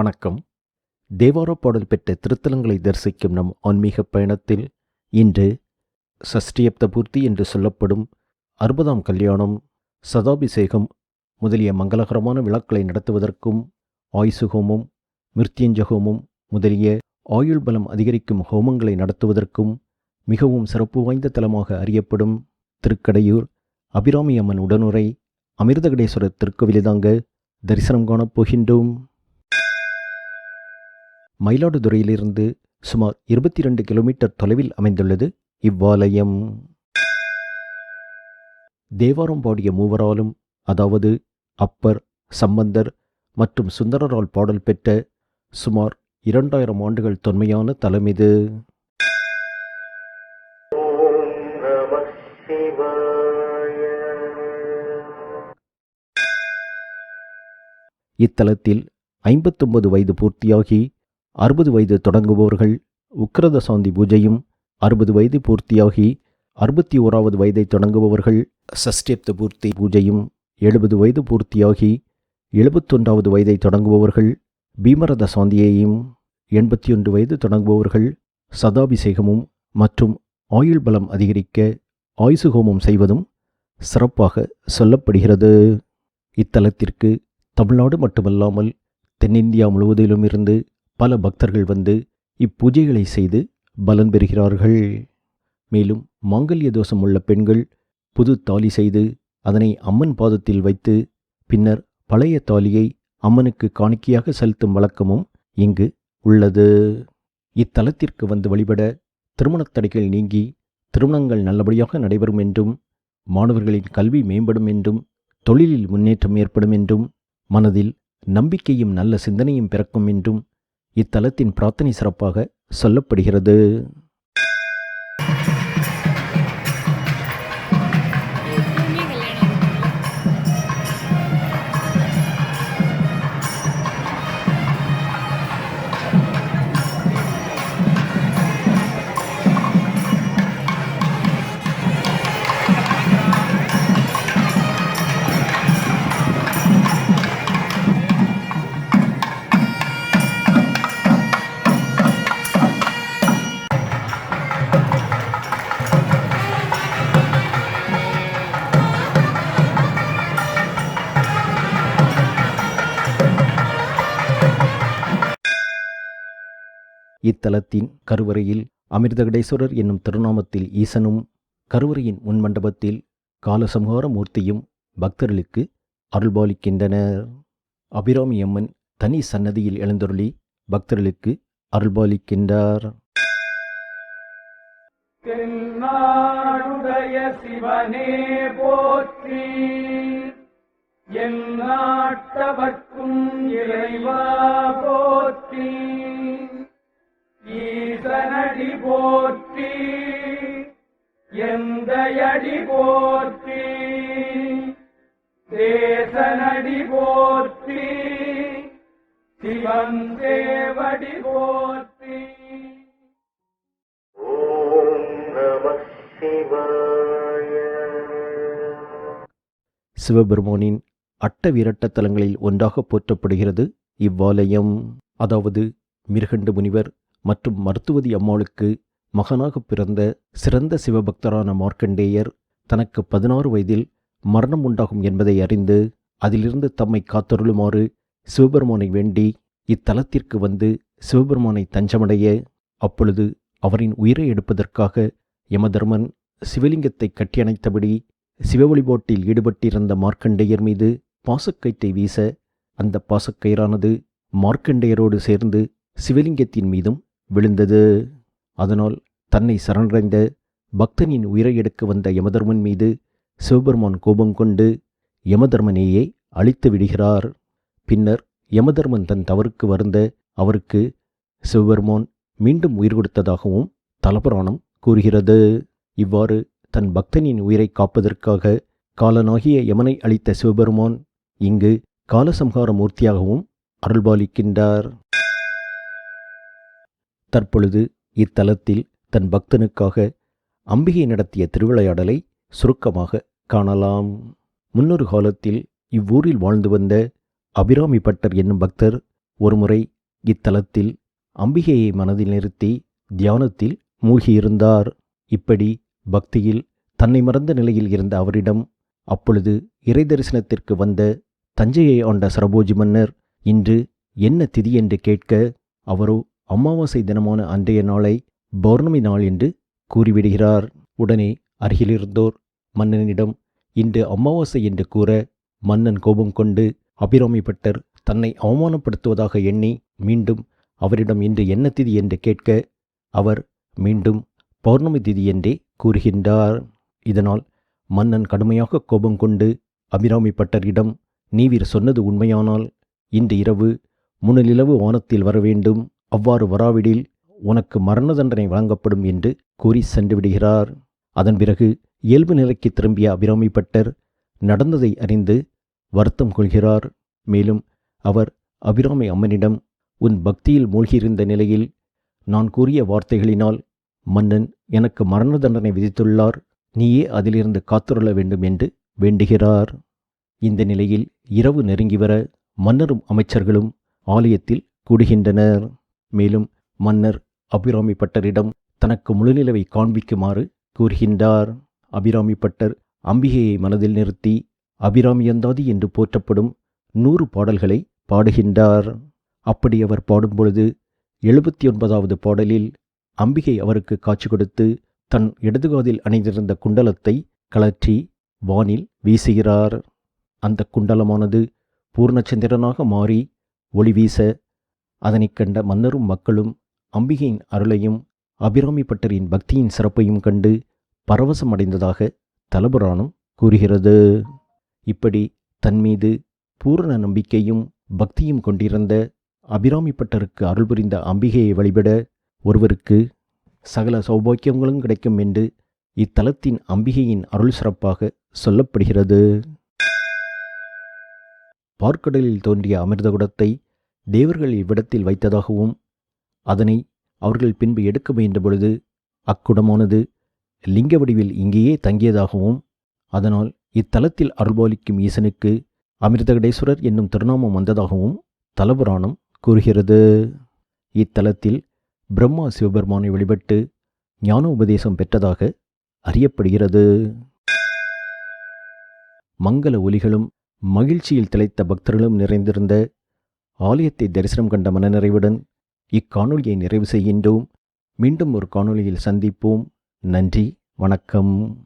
வணக்கம். தேவார பாடல் பெற்ற திருத்தலங்களை தரிசிக்கும் நம் ஆன்மீக பயணத்தில் இன்று சஷ்டியப்த பூர்த்தி என்று சொல்லப்படும் அறுபதாம் கல்யாணம் சதாபிஷேகம் முதலிய மங்களகரமான விழாக்களை நடத்துவதற்கும் ஆயுசுகோமம் மிருத்யஞ்சகோமம் ஹோமம் முதலிய ஆயுள் பலம் அதிகரிக்கும் ஹோமங்களை நடத்துவதற்கும் மிகவும் சிறப்பு வாய்ந்த தலமாக அறியப்படும் திருக்கடையூர் அபிராமி அம்மன் உடனுரை அமிர்தகடேஸ்வரர் திருக்கோவிலிதாங்க தரிசனம் காணப் போகின்றோம் மயிலாடுதுறையிலிருந்து சுமார் இருபத்தி ரெண்டு கிலோமீட்டர் தொலைவில் அமைந்துள்ளது இவ்வாலயம். தேவாரம் பாடிய மூவராலும் அதாவது அப்பர் சம்பந்தர் மற்றும் சுந்தரரால் பாடல் பெற்ற சுமார் இரண்டாயிரம் ஆண்டுகள் தொன்மையான தலம் இது. இத்தலத்தில் ஐம்பத்தொன்பது வயது பூர்த்தியாகி அறுபது வயது தொடங்குபவர்கள் உக்கிரத சாந்தி பூஜையும் அறுபது வயது பூர்த்தியாகி அறுபத்தி ஓராவது வயதை தொடங்குபவர்கள் சஷ்டியப்த பூர்த்தி பூஜையும் எழுபது வயது பூர்த்தியாகி எழுபத்தொன்றாவது வயதை தொடங்குபவர்கள் பீமரத சாந்தியையும் எண்பத்தி ஒன்று வயது தொடங்குபவர்கள் சதாபிஷேகமும் மற்றும் ஆயுள் பலம் அதிகரிக்க ஆயுசு ஹோமம் செய்வதும் சிறப்பாக சொல்லப்படுகிறது. இத்தலத்திற்கு தமிழ்நாடு மட்டுமல்லாமல் தென்னிந்தியா முழுவதிலும் இருந்து பல பக்தர்கள் வந்து இப்பூஜைகளை செய்து பலன் பெறுகிறார்கள். மேலும் மாங்கல்ய தோஷம் உள்ள பெண்கள் புது தாலி செய்து அதனை அம்மன் பாதத்தில் வைத்து பின்னர் பழைய தாலியை அம்மனுக்கு காணிக்கையாக செலுத்தும் வழக்கமும் இங்கு உள்ளது. இத்தலத்திற்கு வந்து வழிபட திருமணத் தடைகள் நீங்கி திருமணங்கள் நல்லபடியாக நடைபெறும் என்றும் மாணவர்களின் கல்வி மேம்படும் என்றும் தொழிலில் முன்னேற்றம் ஏற்படும் என்றும் மனதில் நம்பிக்கையும் நல்ல சிந்தனையும் பிறக்கும் என்றும் இத்தலத்தின் பிரார்த்தனை சிறப்பாக சொல்லப்படுகிறது. இத்தலத்தின் கருவறையில் அமிர்தகடேஸ்வரர் என்னும் திருநாமத்தில் ஈசனும் கருவறையின் முன்மண்டபத்தில் காலசம்ஹார மூர்த்தியும் பக்தர்களுக்கு அருள்பாலிக்கின்றனர். அபிராமி அம்மன் தனி சன்னதியில் எழுந்தருளி பக்தர்களுக்கு அருள்பாலிக்கின்றார். தென்னாடுடைய சிவனே போற்றி என் நாட்டவர்க்கும் இறைவா போற்றி. ஈசனடி போற்றி எந்தையடி போற்றி தேசனடி போற்றி சிவன் தேவடி போற்றி. ஓம் நம சிவாய. சிவபெருமானின் அட்ட விரட்ட தலங்களில் ஒன்றாக போற்றப்படுகிறது இவ்வாலயம். அதாவது மிருகண்டு முனிவர் மற்றும் மருத்துவதி அம்மாளுக்கு மகனாக பிறந்த சிறந்த சிவபக்தரான மார்க்கண்டேயர் தனக்கு பதினாறு வயதில் மரணம் உண்டாகும் என்பதை அறிந்து அதிலிருந்து தம்மை காத்தருளுமாறு சிவபெருமானை வேண்டி இத்தலத்திற்கு வந்து சிவபெருமானை தஞ்சமடைய அப்பொழுது அவரின் உயிரை எடுப்பதற்காக யமதர்மன் சிவலிங்கத்தை கட்டியணைத்தபடி சிவ வழிபாட்டில் ஈடுபட்டிருந்த மார்க்கண்டேயர் மீது பாசக்கயிற்றை வீச அந்த பாசக்கயிறானது மார்க்கண்டேயரோடு சேர்ந்து சிவலிங்கத்தின் மீதும் விழுந்தது. அதனால் தன்னை சரணடைந்த பக்தனின் உயிரை எடுக்க வந்த யமதர்மன் மீது சிவபெருமான் கோபம் கொண்டு யமதர்மனேயே அழித்து விடுகிறார். பின்னர் யமதர்மன் தன் தவறுக்கு வருந்த அவருக்கு சிவபெருமான் மீண்டும் உயிர் கொடுத்ததாகவும் தலபுராணம் கூறுகிறது. இவ்வாறு தன் பக்தனின் உயிரை காப்பதற்காக காலனாகிய யமனை அளித்த சிவபெருமான் இங்கு காலசம்ஹார மூர்த்தியாகவும் அருள்பாலிக்கின்றார். தற்பொழுது இத்தலத்தில் தன் பக்தனுக்காக அம்பிகை நடத்திய திருவிளையாடலை சுருக்கமாக காணலாம். முன்னொரு காலத்தில் இவ்வூரில் வாழ்ந்து வந்த அபிராமி பட்டர் என்னும் பக்தர் ஒருமுறை இத்தலத்தில் அம்பிகையை மனதில் நிறுத்தி தியானத்தில் மூழ்கியிருந்தார். இப்படி பக்தியில் தன்னை மறந்த நிலையில் இருந்த அவரிடம் அப்பொழுது இறை தரிசனத்திற்கு வந்த தஞ்சையை ஆண்ட சரபோஜி மன்னர் இன்று என்ன திதி என்று கேட்க அவரோ அமாவாசை தினமான அன்றைய நாளை பௌர்ணமி நாள் என்று கூறிவிடுகிறார். உடனே அருகிலிருந்தோர் மன்னனிடம் இன்று அமாவாசை என்று கூற மன்னன் கோபம் கொண்டு அபிராமி பட்டர் தன்னை அவமானப்படுத்துவதாக எண்ணி மீண்டும் அவரிடம் இன்று என்ன திதி என்று கேட்க அவர் மீண்டும் பௌர்ணமி திதி என்றே கூறுகின்றார். இதனால் மன்னன் கடுமையாக கோபம் கொண்டு அபிராமி பட்டரிடம் நீவிர் சொன்னது உண்மையானால் இன்று இரவு முன்னிலவு வானத்தில் வர வேண்டும் அவ்வாறு வராவிடில் உனக்கு மரண தண்டனை வழங்கப்படும் என்று கூறி சென்று விடுகிறார் அதன் பிறகு இயல்பு நிலைக்கு திரும்பிய அபிராமி பட்டர் நடந்ததை அறிந்து வருத்தம் கொள்கிறார். மேலும் அவர் அபிராமி அம்மனிடம் உன் பக்தியில் மூழ்கியிருந்த நிலையில் நான் கூறிய வார்த்தைகளினால் மன்னன் எனக்கு மரண தண்டனை விதித்துள்ளார். நீயே அதிலிருந்து காத்துருள வேண்டும் என்று வேண்டுகிறார். இந்த நிலையில் இரவு நெருங்கி வர மன்னரும் அமைச்சர்களும் ஆலயத்தில் கூடுகின்றனர். மேலும் மன்னர் அபிராமி பட்டரிடம் தனக்கு முழுநிலவை காண்பிக்குமாறு கூறுகின்றார். அபிராமி பட்டர் அம்பிகையை மனதில் நிறுத்தி அபிராமியந்தாதி என்று போற்றப்படும் நூறு பாடல்களை பாடுகின்றார். அப்படி அவர் பாடும்பொழுது எழுபத்தி ஒன்பதாவது பாடலில் அம்பிகை அவருக்கு காட்சி கொடுத்து தன் இடதுகாதில் அணிந்திருந்த குண்டலத்தை கழற்றி வானில் வீசுகிறார். அந்த குண்டலமானது பூர்ணச்சந்திரனாக மாறி ஒளி வீச அதனைக் கண்ட மன்னரும் மக்களும் அம்பிகையின் அருளையும் அபிராமி பட்டரின் பக்தியின் சிறப்பையும் கண்டு பரவசமடைந்ததாக தலபுராணம் கூறுகிறது. இப்படி தன்மீது பூரண நம்பிக்கையும் பக்தியும் கொண்டிருந்த அபிராமி பட்டருக்கு அருள் புரிந்த அம்பிகையை வழிபட ஒருவருக்கு சகல சௌபாக்கியங்களும் கிடைக்கும் என்று இத்தலத்தின் அம்பிகையின் அருள் சிறப்பாக சொல்லப்படுகிறது. பார்க்கடலில் தோன்றிய அமிர்தகுடத்தை தேவர்கள் இவ்விடத்தில் வைத்ததாகவும் அதனை அவர்கள் பின்பு எடுக்க முயன்ற பொழுது அக்குடமானது லிங்க வடிவில் இங்கேயே தங்கியதாகவும் அதனால் இத்தலத்தில் அருள்பாலிக்கும் ஈசனுக்கு அமிர்தகடேஸ்வரர் என்னும் திருநாமம் வந்ததாகவும் தலபுராணம் கூறுகிறது. இத்தலத்தில் பிரம்மா சிவபெருமானை வழிபட்டு ஞான உபதேசம் பெற்றதாக அறியப்படுகிறது. மங்கள ஒலிகளும் மகிழ்ச்சியில் திளைத்த பக்தர்களும் நிறைந்திருந்த ஆலயத்தை தரிசனம் கண்ட மனநிறைவுடன் இக்காணொலியை நிறைவு செய்கின்றோம். மீண்டும் ஒரு காணொளியில் சந்திப்போம். நன்றி வணக்கம்.